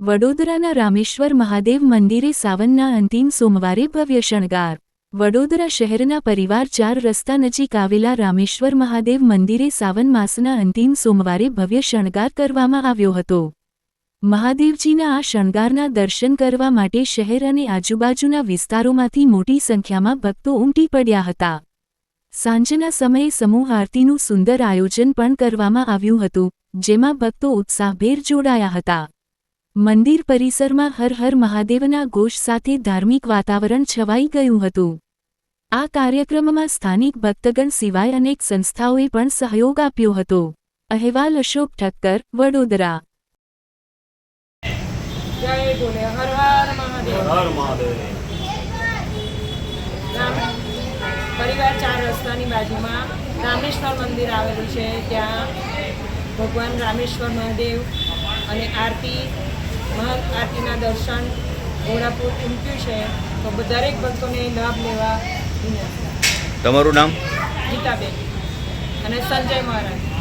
વડોદરાના રામેશ્વર મહાદેવ મંદિરે સાવનના અંતિમ સોમવારે ભવ્ય શણગાર. વડોદરા શહેરના પરિવાર ચાર રસ્તા નજીક આવેલા રામેશ્વર મહાદેવ મંદિરે સાવન માસના અંતિમ સોમવારે ભવ્ય શણગાર કરવામાં આવ્યો હતો. મહાદેવજીના આ શણગારના દર્શન કરવા માટે શહેર અને આજુબાજુના વિસ્તારોમાંથી મોટી સંખ્યામાં ભક્તો ઉમટી પડ્યા હતા. સાંજના સમયે સમૂહ આરતીનું સુંદર આયોજન પણ કરવામાં આવ્યું હતું. જેમાં ભક્તો ઉત્સાહભેર જોડાયા હતા. મંદિર પરિસરમાં હર હર મહાદેવના ઘોષ સાથે ધાર્મિક વાતાવરણ છવાઈ ગયું હતું. આ કાર્યક્રમમાં સ્થાનિક ભક્તગણ સિવાય અનેક સંસ્થાઓએ પણ સહયોગ આપ્યો હતો. અહેવાલ અશોક ઠક્કર વડોદરા. જય બોલે હર હર મહાદેવ. હર મહાદેવ. રામ. પરિવાર ચાર રસ્તાની બાજુમાં રામેશ્વર મંદિર આવેલું છે ત્યાં ભગવાન રામેશ્વર મહાદેવ અને આરતી મહા આરતીના દર્શન ઘોડાપુર ઉમટ્યું છે? તો દરેક ભક્તોને લાભ લેવા તમારું નામ? ગીતાબેન અને સંજય મહારાજ.